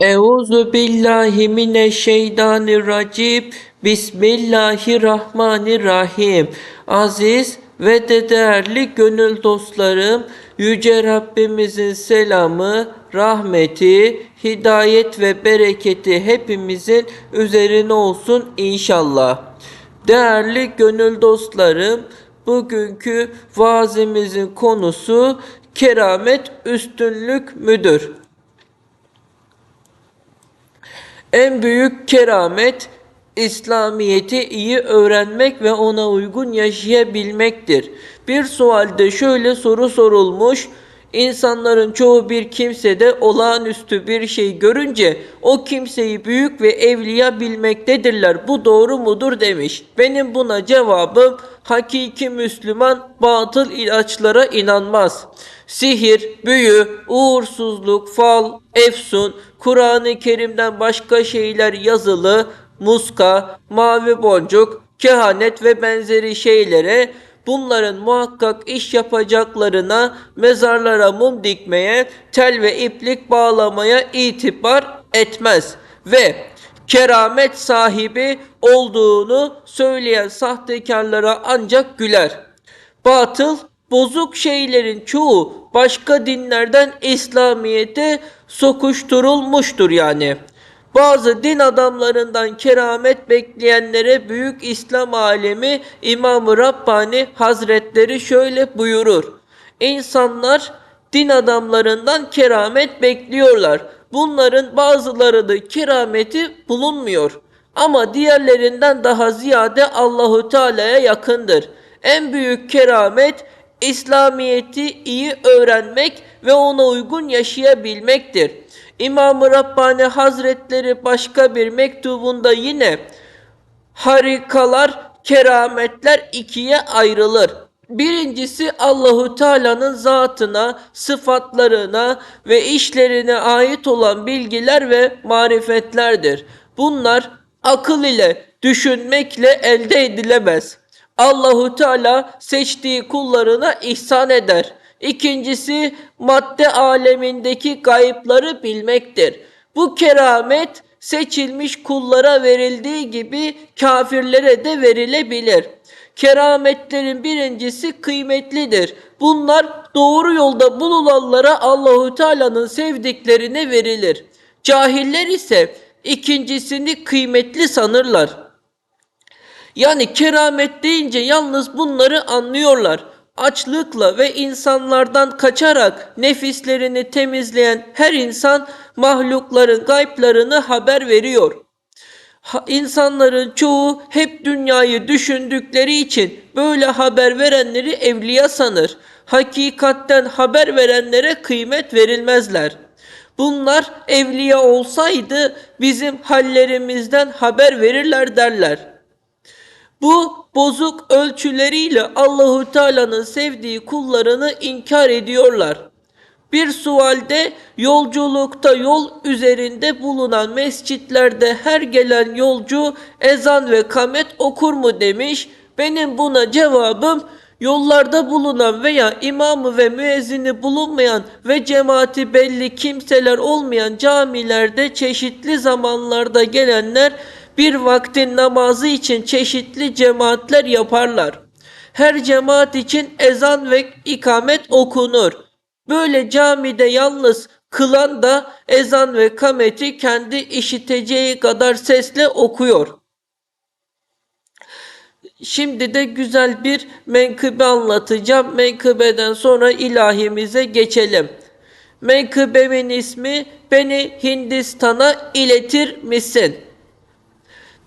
Euzu billahi mineşşeytanirracim. Bismillahirrahmanirrahim. Aziz ve de değerli gönül dostlarım, Yüce Rabbimizin selamı, rahmeti, hidayet ve bereketi hepimizin üzerine olsun inşallah. Değerli gönül dostlarım, bugünkü vaazimizin konusu keramet üstünlük müdür? En büyük keramet İslamiyeti iyi öğrenmek ve ona uygun yaşayabilmektir. Bir sualde şöyle soru sorulmuş. İnsanların çoğu bir kimsede olağanüstü bir şey görünce o kimseyi büyük ve evliya bilmektedirler. Bu doğru mudur demiş. Benim buna cevabım hakiki Müslüman batıl ilaçlara inanmaz. Sihir, büyü, uğursuzluk, fal, efsun, Kur'an-ı Kerim'den başka şeyler yazılı, muska, mavi boncuk, kehanet ve benzeri şeylere bunların muhakkak iş yapacaklarına, mezarlara mum dikmeye, tel ve iplik bağlamaya itibar etmez ve keramet sahibi olduğunu söyleyen sahtekarlara ancak güler. Batıl, bozuk şeylerin çoğu başka dinlerden İslamiyet'e sokuşturulmuştur yani. Bazı din adamlarından keramet bekleyenlere büyük İslam alemi İmam-ı Rabbani Hazretleri şöyle buyurur. İnsanlar din adamlarından keramet bekliyorlar. Bunların bazılarının kerameti bulunmuyor. Ama diğerlerinden daha ziyade Allahu Teala'ya yakındır. En büyük keramet İslamiyeti iyi öğrenmek ve ona uygun yaşayabilmektir. İmam-ı Rabbani Hazretleri başka bir mektubunda yine harikalar, kerametler ikiye ayrılır. Birincisi Allahu Teala'nın zatına, sıfatlarına ve işlerine ait olan bilgiler ve marifetlerdir. Bunlar akıl ile, düşünmekle elde edilemez. Allahu Teala seçtiği kullarına ihsan eder. İkincisi madde alemindeki gayıpları bilmektir. Bu keramet seçilmiş kullara verildiği gibi kafirlere de verilebilir. Kerametlerin birincisi kıymetlidir. Bunlar doğru yolda bululanlara Allahu Teala'nın sevdiklerine verilir. Cahiller ise ikincisini kıymetli sanırlar. Yani keramet deyince yalnız bunları anlıyorlar. Açlıkla ve insanlardan kaçarak nefislerini temizleyen her insan mahlukların gayplarını haber veriyor. Ha, insanların çoğu hep dünyayı düşündükleri için böyle haber verenleri evliya sanır. Hakikatten haber verenlere kıymet verilmezler. Bunlar evliya olsaydı bizim hallerimizden haber verirler derler. Bu bozuk ölçüleriyle Allahu Teala'nın sevdiği kullarını inkar ediyorlar. Bir sualde yolculukta yol üzerinde bulunan mescitlerde her gelen yolcu ezan ve kamet okur mu demiş. Benim buna cevabım yollarda bulunan veya imamı ve müezzini bulunmayan ve cemaati belli kimseler olmayan camilerde çeşitli zamanlarda gelenler bir vaktin namazı için çeşitli cemaatler yaparlar. Her cemaat için ezan ve ikamet okunur. Böyle camide yalnız kılan da ezan ve kameti kendi işiteceği kadar sesle okuyor. Şimdi de güzel bir menkıbe anlatacağım. Menkıbeden sonra ilahimize geçelim. Menkıbemin ismi beni Hindistan'a iletir misin?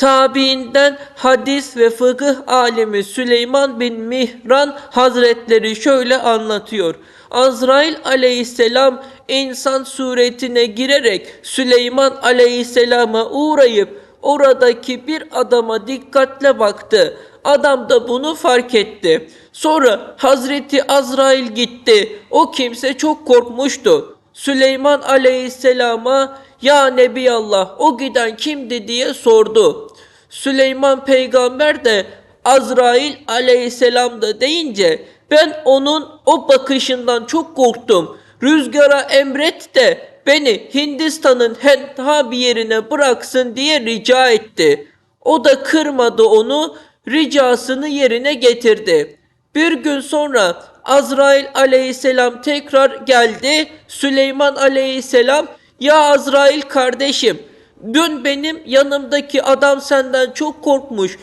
Tabiinden hadis ve fıkıh alimi Süleyman bin Mihran Hazretleri şöyle anlatıyor. Azrail aleyhisselam insan suretine girerek Süleyman aleyhisselama uğrayıp oradaki bir adama dikkatle baktı. Adam da bunu fark etti. Sonra Hazreti Azrail gitti. O kimse çok korkmuştu. Süleyman aleyhisselama ya Nebi Allah o giden kimdi diye sordu. Süleyman peygamber de Azrail aleyhisselam da deyince ben onun o bakışından çok korktum. Rüzgara emret de beni Hindistan'ın henha bir yerine bıraksın diye rica etti. O da kırmadı onu, ricasını yerine getirdi. Bir gün sonra Azrail aleyhisselam tekrar geldi. Süleyman aleyhisselam ya Azrail kardeşim dün benim yanımdaki adam senden çok korkmuş.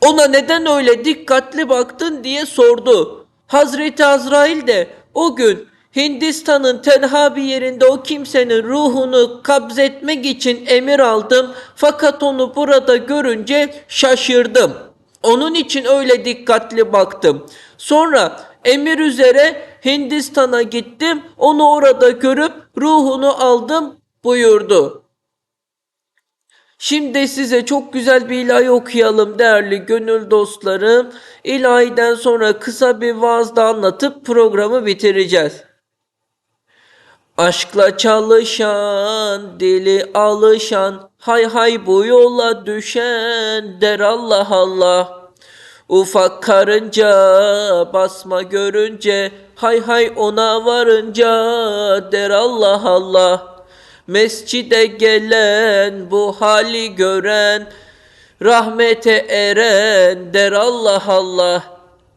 Ona neden öyle dikkatli baktın diye sordu. Hazreti Azrail de o gün Hindistan'ın tenha bir yerinde o kimsenin ruhunu kabzetmek için emir aldım. Fakat onu burada görünce şaşırdım. Onun için öyle dikkatli baktım. Sonra emir üzere Hindistan'a gittim. Onu orada görüp ruhunu aldım buyurdu. Şimdi size çok güzel bir ilahi okuyalım değerli gönül dostlarım. İlahiden sonra kısa bir vaazda anlatıp programı bitireceğiz. Aşkla çalışan, dili alışan, hay hay bu yola düşen der Allah Allah. Ufak karınca basma görünce, hay hay ona varınca der Allah Allah. Mescide gelen bu hali gören, rahmete eren der Allah Allah.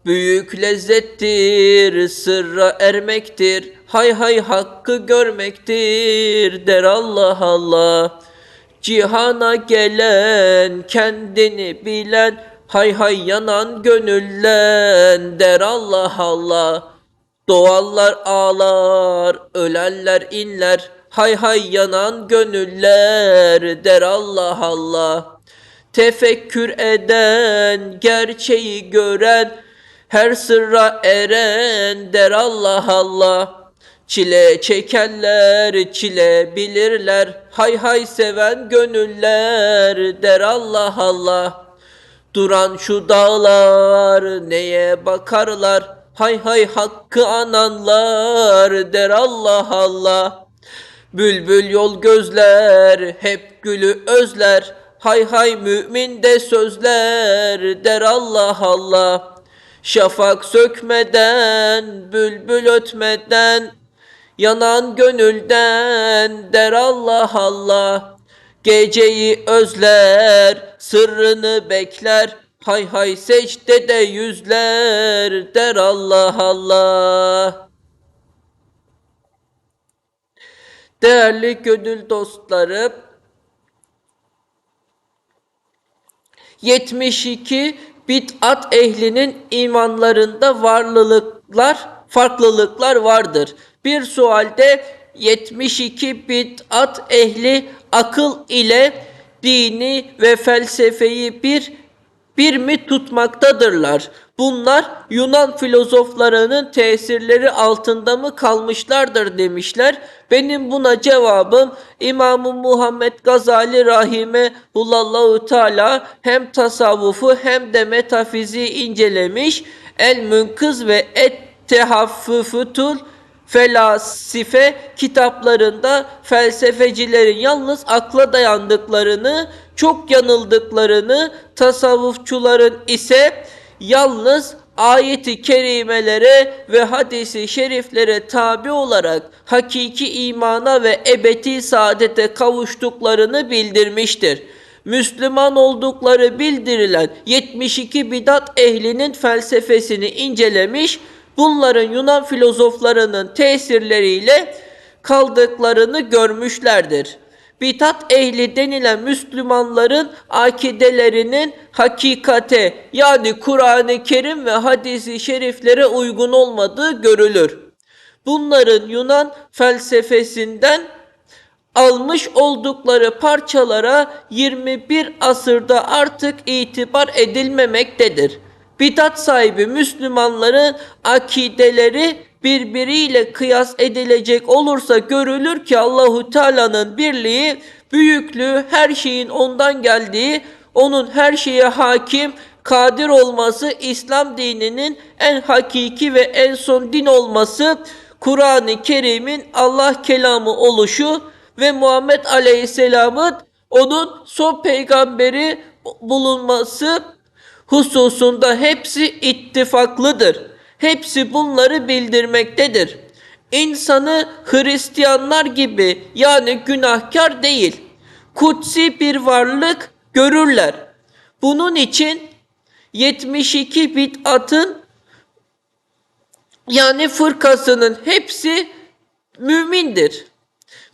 Büyük lezzettir, sırra ermektir, hay hay hakkı görmektir der Allah Allah. Cihana gelen, kendini bilen, hay hay yanan gönüllen der Allah Allah. Doğallar ağlar, ölenler inler, hay hay yanan gönüller der Allah Allah. Tefekkür eden, gerçeği gören, her sırra eren der Allah Allah. Çile çekenler çile bilirler, hay hay seven gönüller der Allah Allah. Duran şu dağlar neye bakarlar, hay hay hakkı ananlar der Allah Allah. Bülbül yol gözler, hep gülü özler. Hay hay mümin de sözler der Allah Allah. Şafak sökmeden, bülbül ötmeden, yanan gönülden der Allah Allah. Geceyi özler, sırrını bekler. Hay hay secdede yüzler der Allah Allah. Değerli gönül dostlarım, 72 bid'at ehlinin imanlarında varlılıklar, farklılıklar vardır. Bir sualde 72 bid'at ehli akıl ile dini ve felsefeyi bir bir mi tutmaktadırlar? Bunlar Yunan filozoflarının tesirleri altında mı kalmışlardır demişler. Benim buna cevabım İmam Muhammed Gazali Rahime Hullallahu Teala hem tasavvufu hem de metafizi incelemiş. El Münkız ve Et Tehaffufutul felasife kitaplarında felsefecilerin yalnız akla dayandıklarını, çok yanıldıklarını, tasavvufçuların ise yalnız ayeti kerimelere ve hadisi şeriflere tabi olarak hakiki imana ve ebedi saadete kavuştuklarını bildirmiştir. Müslüman oldukları bildirilen 72 bidat ehlinin felsefesini incelemiş, bunların Yunan filozoflarının tesirleriyle kaldıklarını görmüşlerdir. Bitat ehli denilen Müslümanların akidelerinin hakikate yani Kur'an-ı Kerim ve hadisi şeriflere uygun olmadığı görülür. Bunların Yunan felsefesinden almış oldukları parçalara 21 asırda artık itibar edilmemektedir. Bidat sahibi Müslümanların akideleri birbiriyle kıyas edilecek olursa görülür ki Allahu Teala'nın birliği, büyüklüğü, her şeyin ondan geldiği, onun her şeye hakim, kadir olması, İslam dininin en hakiki ve en son din olması, Kur'an-ı Kerim'in Allah kelamı oluşu ve Muhammed Aleyhisselam'ın onun son peygamberi bulunması hususunda hepsi ittifaklıdır. Hepsi bunları bildirmektedir. insanı Hristiyanlar gibi yani günahkar değil, kutsi bir varlık görürler. Bunun için 72 bid'atın yani fırkasının hepsi mümindir.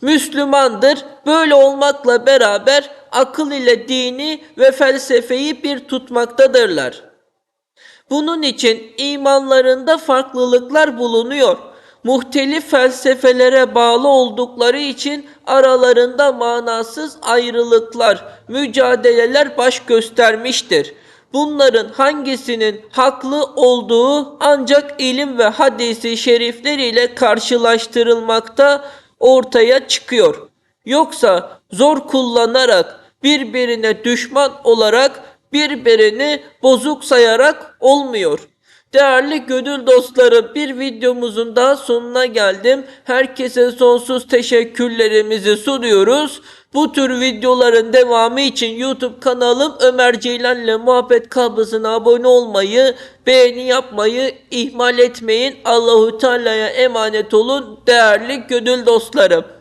Müslümandır. Böyle olmakla beraber akıl ile dini ve felsefeyi bir tutmaktadırlar. Bunun için imanlarında farklılıklar bulunuyor. Muhtelif felsefelere bağlı oldukları için aralarında manasız ayrılıklar, mücadeleler baş göstermiştir. Bunların hangisinin haklı olduğu ancak ilim ve hadisi şerifler ile karşılaştırılmakta ortaya çıkıyor. Yoksa zor kullanarak birbirine düşman olarak birbirini bozuk sayarak olmuyor. Değerli gönül dostlarım bir videomuzun daha sonuna geldim. Herkese sonsuz teşekkürlerimizi sunuyoruz. Bu tür videoların devamı için YouTube kanalım Ömer Ceylan ile Muhabbet Kablosuna abone olmayı, beğeni yapmayı ihmal etmeyin. Allahu Teala'ya emanet olun değerli gönül dostlarım.